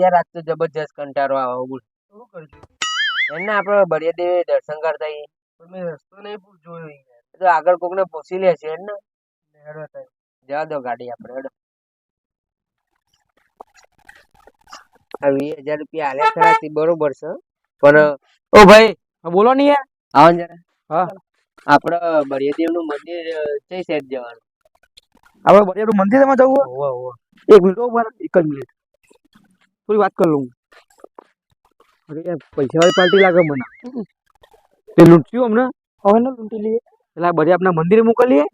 યાર આજ તો જબરજસ્ત કંટાળો આવે બોલ. શું કરજો? એને આપણે બળિયા દેવે દર્શન કરતા આઈએ. પણ મેં રસ્તો નહીં જોયો યાર તો આગળ કોકને પૂછી લેશે એને હેડો થાય જવા દો ગાડી આપણે હેડો. આ વીસ હજાર રૂપિયા આલે ખરા તે બરોબર છે પણ ઓ ભાઈ બોલો ને યાર. આવો ને જરા. હા. આપણે બળિયાદેવનું મંદિર કઈ સાઈડ જવાનું? આપણે બરિયાનું મંદિરમાં જવું હોય? હોવે હોવે. એક મિનિટ એક જ મિનિટ. થોડી વાત કરી લઉં અરે પૈસા વાળી પાર્ટી લાગે મને. તે લૂંટ્યું અમને? હવે ને લૂંટી લઈએ. એટલે બધી આપણા મંદિરે મોકલીએ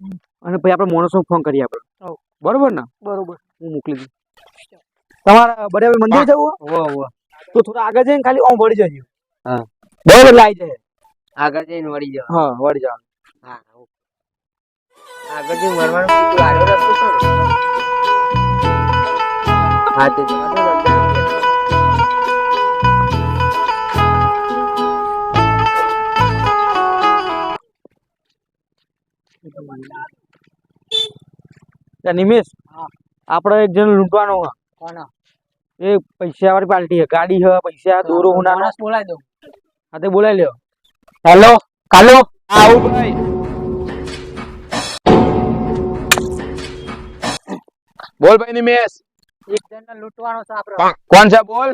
અને પછી આપણે માણસો ફોન કરીએ આપણે. બરોબર ને? બરોબર. હું મોકલી દઉં. તમારા બરાબર મંદિર જવું હોય? હોવે હોવે. તો થોડા આગળ જઈને ખાલી ઓમ વળી જજો. હા. બરોબર લાઈ જાય. આગળ જઈને વળી જાવ હા વળી જાવ હા આગળ જઈને વળવાનું કીધું આરો રસ્તો છે હા તે ને. ત્યાં નિમેશ આપણે એક જણ લૂંટવાનો હા એ પૈસા વાળી પાર્ટી છે. ગાડી છે પૈસા દોરો હુનાનો માણસ બોલાવી દઉં. હા તે બોલાવી લ્યો. હેલો? કાલો? આવું ભાઈ બોલ ભાઈ નિમેશ. એક જણને લૂંટવાનો છે આપણે કોણ? છે? બોલ.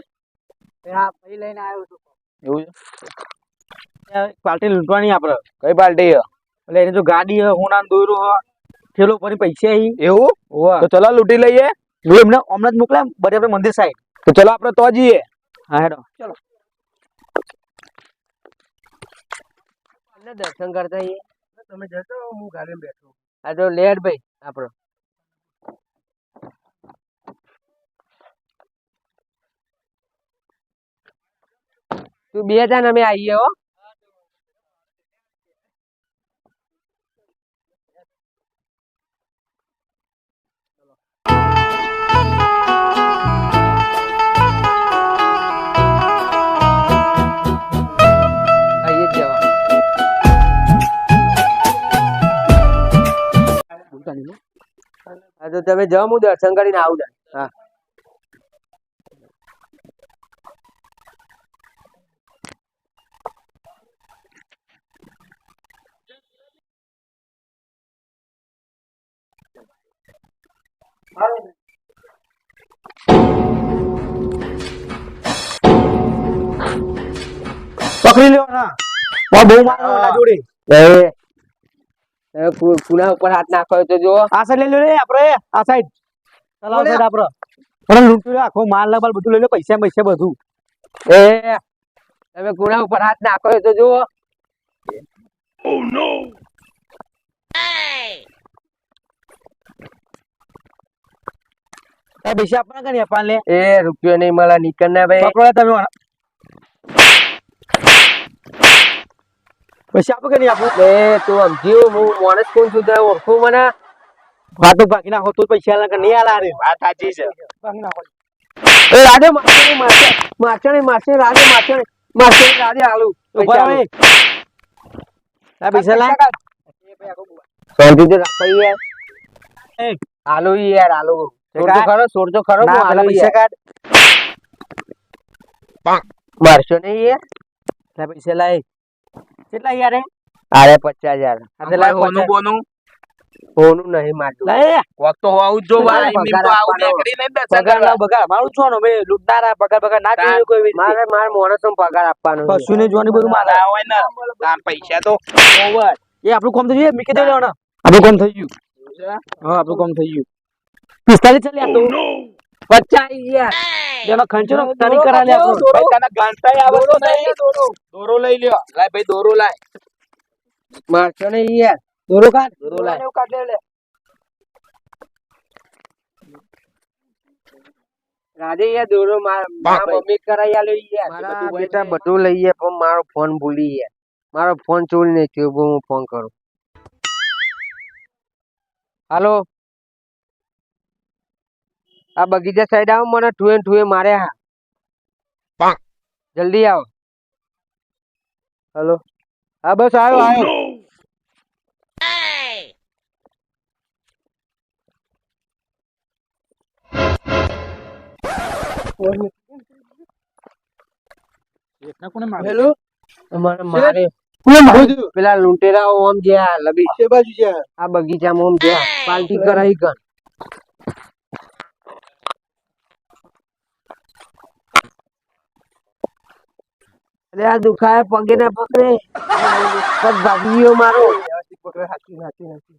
એ હા ભાઈ લઈને આવ્યો છું. એવું છે? પાર્ટી લૂંટવાની આપણે કઈ પાર્ટી હે એટલે એની જો ગાડી છે હોના દોરો હ ઠેલો ભરી પૈસા હી એવું? હોવા. તો ચલો લૂંટી લઈએ. હું એમને હમણાં જ મોકલાય બરાબર મંદિર સાઈડ તો ચલો આપણે તો જઈએ. હા હેડો. અંદર દર્શન કરતા આઈએ. તમે જતો રહો, હું ગાડીમાં બેઠો. આ તો લેટ ભાઈ આપણો. તું બે જા ને અમે આવીએ હો. તો તમે જાઓ હું દર્શન કરીને આવું હા. પકડી લ્યો ના બહુ મારો જોડે. કુના ઉપર હાથ નાખો તો જો આ સાઈડ લઈ લો રે આપણે આ સાઈડ ચાલો આ સાઈડ આપણે. પણ લૂંટી લો આખો માલ લબાલ બધું લઈ લો પૈસા પૈસા બધું. એ તમે કુના ઉપર હાથ નાખ્યો તો જો આ પૈસા આપવાના કે નહીં આપવાના એ રૂપિયો નહીં મળે નીકળ ના ભાઈ. પકડો તમે. પૈસા આપો કે નહીં આપું? એ તું સમજ્યો હું માણસ કોણ છું તે ઓળખું મને. વાતો બાકી નાખો તું પૈસા નહીં આલા રે વાત સાચી છે. ભાંગી નાખો. એ રાધે મારશે મારશે મારશે રાધે રાધે આલુ. આ પૈસા લાય. શાંતિ તો રાખો યાર એ. આલુ યાર આલુ સોરજો ખરો સોરજો ખરો હું આલુ પૈસા. કાઢ. મારશો નહીં યાર? પૈસા લાય. કેટલા યાર એ અરે પચાસ હજાર. આ હોનું બોનું? હોનું નહીં લાય કોક તો હોવું જો ભાઈ તો આવું નીકળી નહીં પગાર ના બગાડ મારું છો ને ભાઈ લૂંટનારા પગાર પગાર ના જોઈએ કોઈ મારે મારે માણસો પગાર આપવાનો. કશું નહીં જોવાની બધું મારે. આવે હોય ને આ પૈસા તો. ઓવર. એ આપણું કામ થઈ ગયું મીકે દે લેવાના. આપણું કામ થઈ ગયું. હા આપણું કામ થઈ ગયું. પિસ્તાલીસ ચાલી આપતો પચાસ યાર એનો ખંચો નો તારી કરા લે આપણો ભાઈ તને ગણતાય આવડતો નહીં. દોરો. લઈ લ્યો. લાય ભાઈ દોરો લાય. મારશો નહીં યાર. દોરો કાઢ. દોરો લાય. કાઢ લે રાધે યાર દોરો માર. મમ્મી કરાઈ આલો યાર. બધું મારા બેટા ને. બધું લઈએ પણ મારો ફોન ભૂલી ગયા. મારો ફોન ચોરી નહીં થયો હું ફોન કરું. હાલો. આ બગીચા સાઈડ આવો મને ઠુએ ઠુએ મારે હા. જલ્દી આવો. હલો. હા બસ આવ્યો આવ્યો માર્યું? માર્યું? પેલા લૂંટેરા ઓમ જ્યાં લબી. છે આ બગીચામાં ઓમ જ્યાં પાર્ટી કરાઈ ગન આ દુખાય પગે ના પકડે. પગ ભાગી મારો. પકડે હાચી હાચી હાચી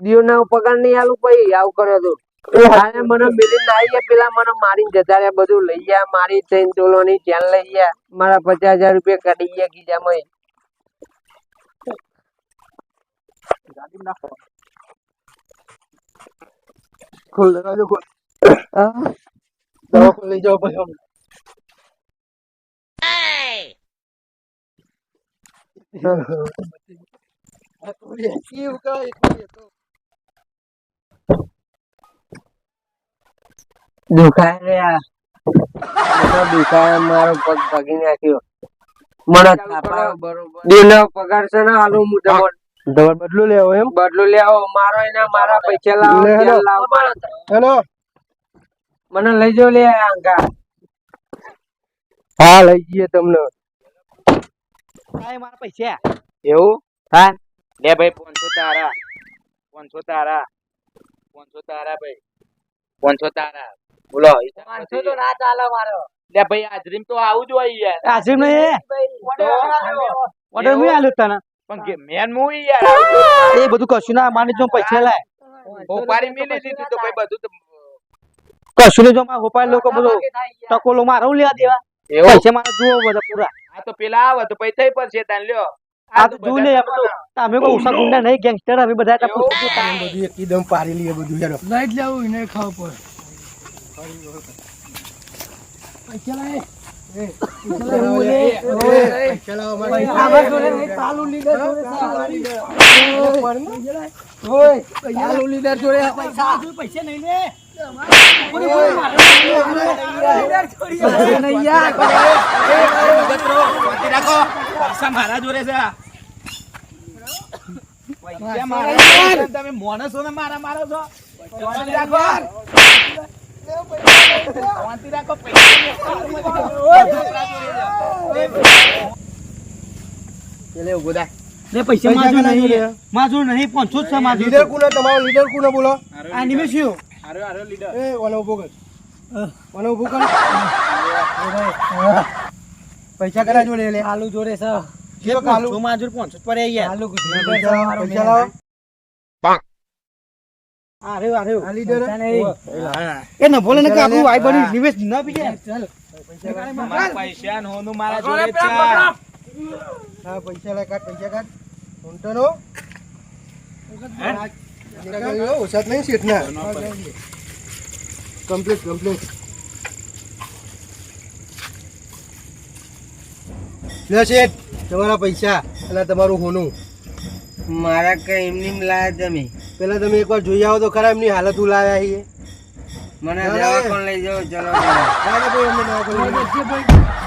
દિયો ના પગાર નહીં આલું પછી આવું કર્યો તો. આને મને મિલી ના આવી પેલા મને મારીને જતા રહ્યા બધું લઈ ગયા મારી ચેન તોલોની ચેન લઈ ગયા. મારા પચાસ હજાર રૂપિયા કાઢી ગયા ગીજામાં. ખોલ નાખો ખોલ. દવા ખોલ લઈ જાઓ પછી અમને. આ તો એસી એવું કહે, એટલું એ તો. દુખાય મને દુખાય મારો પગ ભાગી નાખ્યો. મને થાપા દિલનો પગાર છે ને આલુ હું તમને દવા બદલો લેવો એમ? બદલો લેવો. મારો એના મારા પૈસા લાવો લાવો. હેલો. મને લઈ જાઓ લે આંકા હા લઈ જઈએ તમને. મારા પૈસા. એવું? હા. લે ભાઈ પાંચસો તારા. પાંચસો તારા. પાંચસો તારા ભાઈ. પાંચસો તારા. બોલો હિસાબ પાંચસો પછી. તો ના ચાલે મારો. લે ભાઈ હાજરીમ તો આવું જ હોય યાર. આજીમ ને ઓર્ડર મેં આલ્યો. તને? પણ કે મેન હું યાર એ બધું કશું ના માની જો પૈસા લાય. હોપારી મેલી દીધી તો ભાઈ બધું તો કશું ને જો હોપાય લોકો બધું ટકોલો મારો લેવા દેવા? એવું? પૈસા મારા જુઓ બધા પૂરા. આ તો પેલા આવે તો પછી થઈ પડશે તાન લ્યો. આ તો જોઈ લે આ કોઈ ઓછા ગુંડા નહીં ગેંગસ્ટર અમે બધા એટલે એવું? પૂછ્યું બધું એકદમ પારી લઈએ બધું હેલો લાઈટ લેવું એને ખાવ પડે. પૈસા લાય પૈસા પૈસા જોડે પૈસા પૈસા છે પૈસા મારા જોડે છે. તમે માણસો ને મારા મારો છો રાખો પૈસા નહીં જોડે? માજુ નહીં પાંચસો જ છે માજુ લીડર કોને તમારો લીડર કોને બોલો આ નિમેશ લીડર એ ઊભો કર. ઊભો કર. પૈસા કરા જોડે લે. આલુ જોડે છે. કયો કાલુ? પાંચસો માજુ પાંચસો પર યાર આલુ પૈસા લાવો, પૈસા લાવો. આ આ લીડર એ ન બોલે ને કે આપણું ભાઈ બની નિવેશ ન પી જાય મારા પૈસા ને હોનું મારા જોડે હા પૈસા લે કાઢ પૈસા કાઢ. ઊંટો નો નહીં કમ્પ્લીટ કમ્પ્લીટ લે શેઠ તમારા પૈસા અને તમારું હોનું મારા કઈ એમની લાયા તમે પેલા તમે એકવાર જોઈ આવો તો ખરા એમની હાલત ઉલાવ્યા છીએ મને. દવાખાને લઈ જાઓ ચલો ભાઈ, અમે દવાખાને.